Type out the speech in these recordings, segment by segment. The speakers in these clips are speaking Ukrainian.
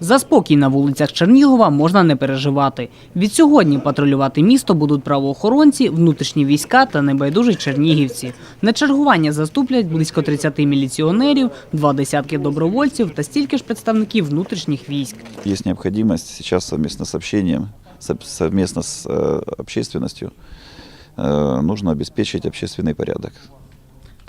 За спокій на вулицях Чернігова можна не переживати. Від сьогодні патрулювати місто будуть правоохоронці, внутрішні війська та небайдужі чернігівці. На чергування заступлять близько 30 міліціонерів, два десятки добровольців та стільки ж представників внутрішніх військ. Есть необходимость сейчас совместно с общением, со- совместно с э, общественностью, э, нужно обеспечить общественный порядок.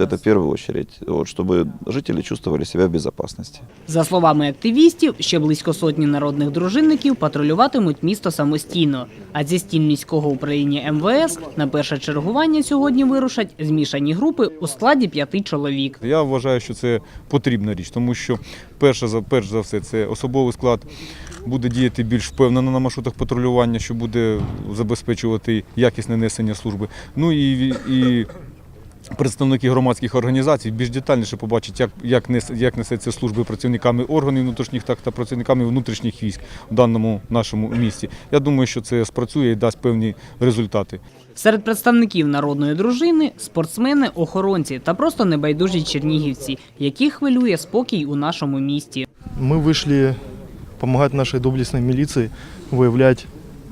Это в первую очередь, вот, чтобы жители чувствовали себя в безопасности. За словами активістів, ще близько сотні народних дружинників патрулюватимуть місто самостійно. А зі стін міського управління МВС на перше чергування сьогодні вирушать змішані групи у складі п'яти чоловік. Я вважаю, що це потрібна річ, тому що перше за перш за все це особовий склад буде діяти більш впевнено на маршрутах патрулювання, що буде забезпечувати якісне несення служби. Ну і, і представники громадських організацій більш детальніше побачать, як, як, нес, як несеться служби працівниками органів внутрішніх, так та працівниками внутрішніх військ в даному нашому місті. Я думаю, що це спрацює і дасть певні результати. Серед представників народної дружини спортсмени, охоронці та просто небайдужі чернігівці, яких хвилює спокій у нашому місті. Мы вышли помогать нашей доблестной милиции выявлять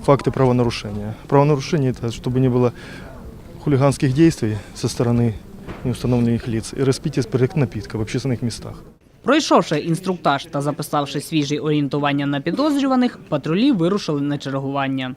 факты правонарушения. Правонарушение это чтобы не было хулиганских действий со стороны неустановленных лиц и распития спиртных напитков в общественных местах. Пройшовши інструктаж та записавши свіжі орієнтування на підозрюваних, патрулі вирушили на чергування.